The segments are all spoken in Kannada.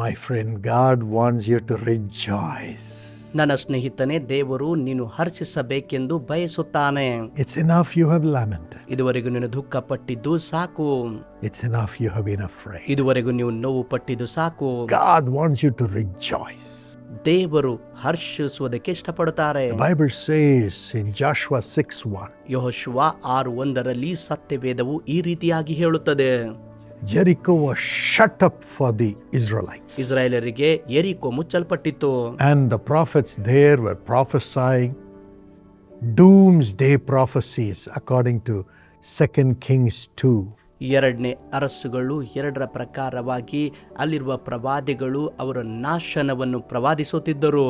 My friend God wants you to rejoice ನನ್ನ ಸ್ನೇಹಿತನೇ ದೇವರು ನೀನು ಹರ್ಷಿಸಬೇಕೆಂದು ಬಯಸುತ್ತಾನೆ. It's enough you have lament ಇದುವರೆಗೂ ನೀನು ದುಃಖ ಪಟ್ಟಿದ್ದು ಸಾಕು. It's enough you have been afraid ಇದುವರೆಗೂ ನೀವು ನೋವು ಪಟ್ಟಿದ್ದು ಸಾಕು. God wants you to rejoice ದೇವರು ಹರ್ಷಿಸುವುದಕ್ಕೆ ಇಷ್ಟಪಡುತ್ತಾರೆ. ಬೈಬಲ್ ಸೇಸ್ ಇನ್ ಜಾಶ್ವಾ 6:1 ಯೋಶುವ ಆರು ಒಂದರಲ್ಲಿ ಸತ್ಯವೇದವು ಈ ರೀತಿಯಾಗಿ ಹೇಳುತ್ತದೆ. Jericho was shut up for the Israelites. ಇಸ್ರಾಯೇಲರಿಗೆ ಎರಿಕೋ ಮುಚ್ಚಲ್ಪಟ್ಟಿತ್ತು And the prophets there were prophesying doomsday prophecies according to 2 Kings 2. ಎರಡನೇ ಅರಸುಗಳು ಎರಡರ ಪ್ರಕಾರವಾಗಿ ಅಲ್ಲಿರುವ ಪ್ರವಾದಿಗಳು ಅವರ ನಾಶನವನ್ನು ಪ್ರವಾದಿಸುತ್ತಿದ್ದರು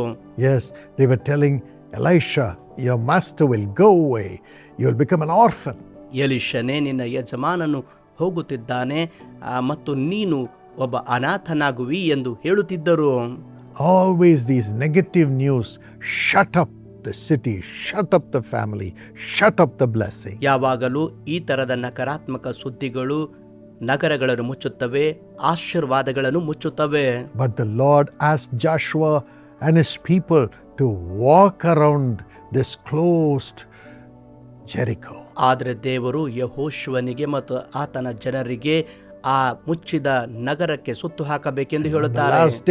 Yes, they were telling Elisha, Your master will go away, you'll become an orphan. ಎಲಿಶನೇ ನಿನ್ನ ಯಜಮಾನನು ಹೋಗುತ್ತಿದ್ದಾನೆ ಮತ್ತು ನೀನು ಒಬ್ಬ ಅನಾಥನಾಗುವಿ ಎಂದು ಹೇಳುತ್ತಿದ್ದರು. Always these negative news shut up the city shut up the family shut up the bless ಯಾವಾಗಲೂ ಈ ತರದ ನಕಾರಾತ್ಮಕ ಸುದ್ದಿಗಳು ನಗರಗಳನ್ನು ಮುಚ್ಚುತ್ತವೆ ಆಶೀರ್ವಾದಗಳನ್ನು ಮುಚ್ಚುತ್ತವೆ. But the Lord as Joshua and his people to walk around this closed Jericho ಆದರೆ ದೇವರು ಯಹೋಶ್ವನಿಗೆ ಮತ್ತು ಆತನ ಜನರಿಗೆ ಆ ಮುಚ್ಚಿದ ನಗರಕ್ಕೆ ಸುತ್ತು ಹಾಕಬೇಕೆಂದು ಹೇಳುತ್ತಾರೆ.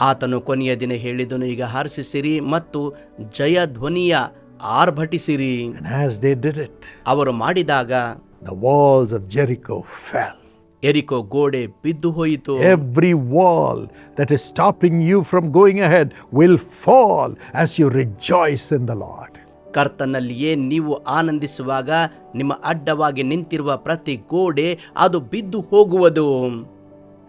ಆತನು ಕೊನೆಯ ದಿನ ಹೇಳಿದನು ಈಗ ಹಾರಿಸಿಸಿರಿ ಮತ್ತು ಜಯ ಧ್ವನಿಯ ಆರ್ಭಟಿಸಿರಿ. ಅವರು ಮಾಡಿದಾಗ the walls of Jericho fell. ಎರಿಕೋ ಗೋಡೆ ಬಿದ್ದು ಹೋಯಿತು. Every wall that is stopping you from going ahead will fall as you rejoice in the Lord ಕರ್ತನಲ್ಲಿಯೇ ನೀವು ಆನಂದಿಸುವಾಗ ನಿಮ್ಮ ಅಡ್ಡವಾಗಿ ನಿಂತಿರುವ ಪ್ರತಿ ಗೋಡೆ ಅದು ಬಿದ್ದು ಹೋಗುವುದು.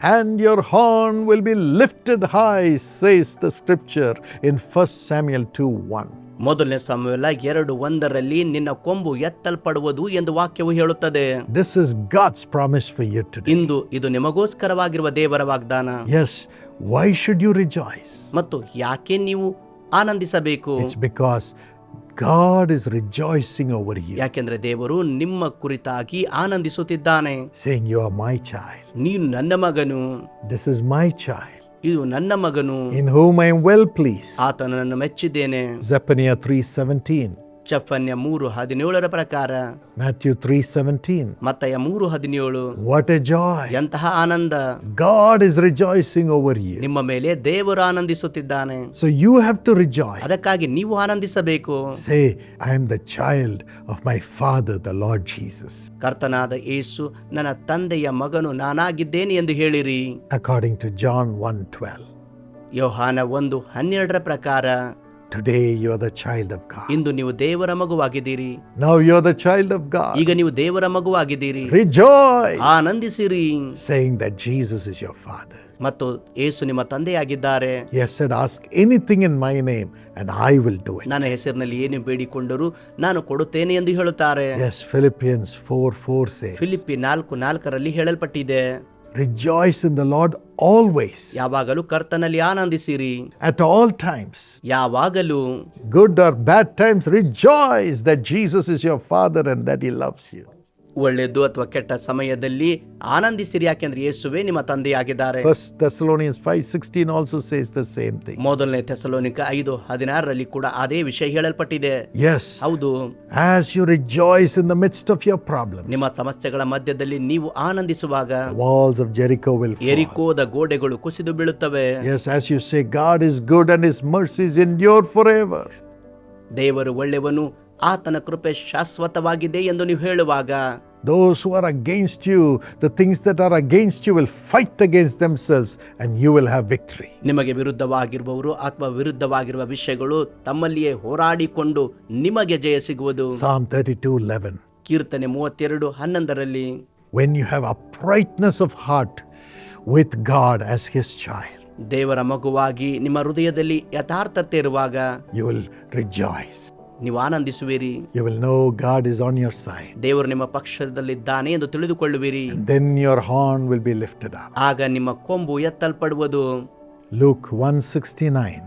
And your horn will be lifted high says the scripture in first Samuel two one ಮೊದಲನೇ ಸಮಯಲ್ಲ ಎರಡು ಒಂದರಲ್ಲಿ ನಿನ್ನ ಕೊಂಬು ಎತ್ತಲ್ಪಡುವುದು ಎಂದು ವಾಕ್ಯವು ಹೇಳುತ್ತದೆ. This is God's promise for you today ಇಂದು ಇದು ನಿಮಗೋಸ್ಕರವಾಗಿರುವ ದೇವರ ವಾಗ್ದಾನ. Yes why should you rejoice ಮತ್ತು ಯಾಕೆ ನೀವು ಆನಂದಿಸಬೇಕು? It's because God is rejoicing over you ಯಾಕೆಂದ್ರೆ ದೇವರು ನಿಮ್ಮ ಕುರಿತಾಗಿ ಆನಂದಿಸುತ್ತಿದ್ದಾನೆ. Saying you are my child ನೀನು ನನ್ನ ಮಗನು. ದಿಸ್ ಇಸ್ ಮೈ ಚೈಲ್ಡ್ ಇದು ನನ್ನ ಮಗನು in whom I am well pleased. ಆತನನ್ನು ಮೆಚ್ಚಿದ್ದೇನೆ Zephaniah 3:17, ಚಫನ್ಯ ಮೂರು ಹದಿನೇಳರ ಪ್ರಕಾರ. ಮ್ಯಾಥ್ಯೂ ತ್ರೀ ಸೆವೆಂಟೀನ್ ಮತ್ತಯ ಮೂರು ಹದಿನೇಳು. ವಾಟ್ ಎ ಜಾಯ್ ಎಂತಹ ಆನಂದ. God is rejoicing over you ನಿಮ್ಮ ಮೇಲೆ ದೇವರು ಆನಂದಿಸುತ್ತಿದ್ದಾನೆ. So you have to rejoice ಅದಕ್ಕಾಗಿ ನೀವು ಆನಂದಿಸಬೇಕು. Say I am the child of my father the Lord Jesus ಕರ್ತನಾದ ಯೇಸು ನನ್ನ ತಂದೆಯ ಮಗನು ನಾನಾಗಿದ್ದೇನೆ ಎಂದು ಹೇಳಿರಿ. According to John one twelve ಯೋಹಾನ ಒಂದು ಹನ್ನೆರಡರ ಪ್ರಕಾರ. Today you are the child of God ಇಂದು ನೀವು ದೇವರ ಮಗುವಾಗಿದ್ದೀರಿ. Now you are the child of God ಈಗ ನೀವು ದೇವರ ಮಗುವಾಗಿದ್ದೀರಿ. Rejoice ಆನಂದಿಸಿರಿ. Saying that Jesus is your father ಮತ್ತು ಯೇಸು ನಿಮ್ಮ ತಂದೆಯಾಗಿದ್ದಾರೆ. Yes said ask anything in my name and I will do it ನನ್ನ ಹೆಸರಿನಲ್ಲಿ ಏನು ಬೇಡಿಕೊಂಡರೂ ನಾನು ಕೊಡುತ್ತೇನೆ ಎಂದು ಹೇಳುತ್ತಾರೆ. Yes Philippians four four says Philippi ನಾಲ್ಕು ನಾಲ್ಕರಲ್ಲಿ ಹೇಳಲ್ಪಟ್ಟಿದೆ. Rejoice in the Lord always, ಯಾವಾಗಲೂ ಕರ್ತನಲ್ಲಿ ಆನಂದಿಸಿರಿ at all times. ಯಾವಾಗಲೂ Good or bad times, rejoice that Jesus is your Father and that He loves you. ಒಳ್ಳೆಯದು ಅಥವಾ ಕೆಟ್ಟ ಸಮಯದಲ್ಲಿ ಆನಂದಿಸಿರಿ ಯಾಕೆಂದ್ರೆ ಯೇಸುವೇ ನಿಮ್ಮ ತಂದೆಯಾಗಿದ್ದಾರೆ. Yes Thessalonians also says the same thing ಮೊದಲನೇ ತೆಸಲೊನಿಕ್ ಐದು ಹದಿನಾರರಲ್ಲಿ ಕೂಡ ಅದೇ ವಿಷಯ ಹೇಳಲ್ಪಟ್ಟಿದೆ. ಎಸ್ ಹೌದು. As you rejoice in the midst of your problem ನಿಮ್ಮ ಸಮಸ್ಯೆಗಳ ಮಧ್ಯದಲ್ಲಿ ನೀವು ಆನಂದಿಸುವಾಗ ವಾಲ್ಸ್ ಆಫ್ ಜೆರಿಕೋ ವೆಲ್ ಎರಿಕೋದ ಗೋಡೆಗಳು ಕುಸಿದು ಬೀಳುತ್ತವೆ. Yes as you say God is good and his mercies endure forever ದೇವರು ಒಳ್ಳೆಯವನು ಆತನ ಕೃಪೆ ಶಾಶ್ವತವಾಗಿದೆ ಎಂದು ನೀವು ಹೇಳುವಾಗ Those who are against you, the things that are against you will fight against themselves and you will have victory. ನಿಮಗೆ ವಿರುದ್ಧವಾಗಿರುವವರು ಅಥವಾ ವಿರುದ್ಧವಾಗಿರುವ ವಿಷಯಗಳು ತಮ್ಮಲ್ಲಿಯೇ ಹೋರಾಡಿಕೊಂಡು ನಿಮಗೆ ಜಯ ಸಿಗುವುದು Psalm 32 11. ಕೀರ್ತನೆ ಮೂವತ್ತೆರಡು ಹನ್ನೊಂದರಲ್ಲಿ When you have uprightness of heart with God as His child, ದೇವರ ಮಗುವಾಗಿ ನಿಮ್ಮ ಹೃದಯದಲ್ಲಿ ಯಥಾರ್ಥತೆ ಇರುವಾಗ you will rejoice. ನೀವು ಆನಂದಿಸುವಿರಿ You will know God is on your side. ದೇವರು ನಿಮ್ಮ ಪಕ್ಷದಲ್ಲಿದ್ದಾನೆ ಎಂದು ತಿಳಿದುಕೊಳ್ಳುವಿರಿ And then your horn will be lifted up. ಆಗ ನಿಮ್ಮ ಕೊಂಬು ಎತ್ತಲ್ಪಡುವುದು Luke 169.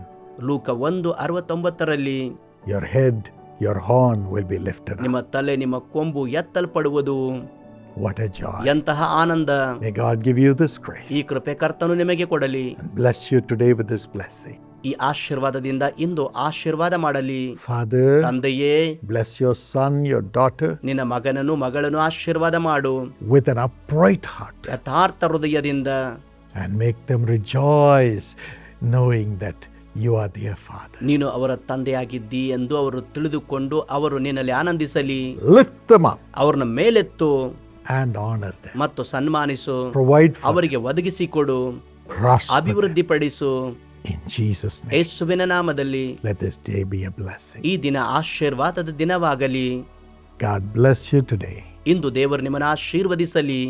ಲೂಕ ಒಂದು ಅರವತ್ತೊಂಬತ್ತರಲ್ಲಿ Your head, your horn will be lifted up. ನಿಮ್ಮ ತಲೆ ನಿಮ್ಮ ಕೊಂಬು ಎತ್ತಲ್ಪಡುವುದು What a joy. ಎಂತಹ ಆನಂದ May God give you this grace ಈ ಕೃಪೆ ಕರ್ತನು ನಿಮಗೆ ಕೊಡಲಿ and bless you today with this blessing. ಈ ಆಶೀರ್ವಾದದಿಂದ ಇಂದು ಆಶೀರ್ವಾದ ಮಾಡಲಿ. ಫಾದರ್ ತಂದೆಯೇ bless your son your daughter ನಿನ್ನ ಮಗನನ್ನು ಮಗಳನ್ನು ಆಶೀರ್ವಾದ ಮಾಡು. ವಿತ್ ಅನ್ ಅಪ್ರೈಟ್ ಹಾರ್ಟ್ ಯಥಾರ್ಥ ಹೃದಯದಿಂದ. And make them rejoice knowing that you are their father ನೀನು ಅವರ ತಂದೆಯಾಗಿದ್ದೀ ಎಂದು ಅವರು ತಿಳಿದುಕೊಂಡು ಅವರು ನಿನ್ನಲ್ಲಿ ಆನಂದಿಸಲಿ. ಲಿಫ್ಟ್ them ಅಪ್ ಅವರನ್ನು ಮೇಲೆತ್ತು ಅಂಡ್ ಆನರ್ them. ಮತ್ತು ಸನ್ಮಾನಿಸು. ಪ್ರೊವೈಡ್ ಅವರಿಗೆ ಒದಗಿಸಿಕೊಡು ಕೊಡು. ಅಭಿವೃದ್ಧಿಪಡಿಸು. In Jesus' name. ಯೇಸುವಿನ ನಾಮದಲ್ಲಿ let this day be a blessing. ಈ ದಿನ ಆಶೀರ್ವಾದದ ದಿನವಾಗಲಿ ಗಾಡ್ bless you today. ಇಂದು ದೇವರು ನಿಮ್ಮನ್ನು ಆಶೀರ್ವದಿಸಲಿ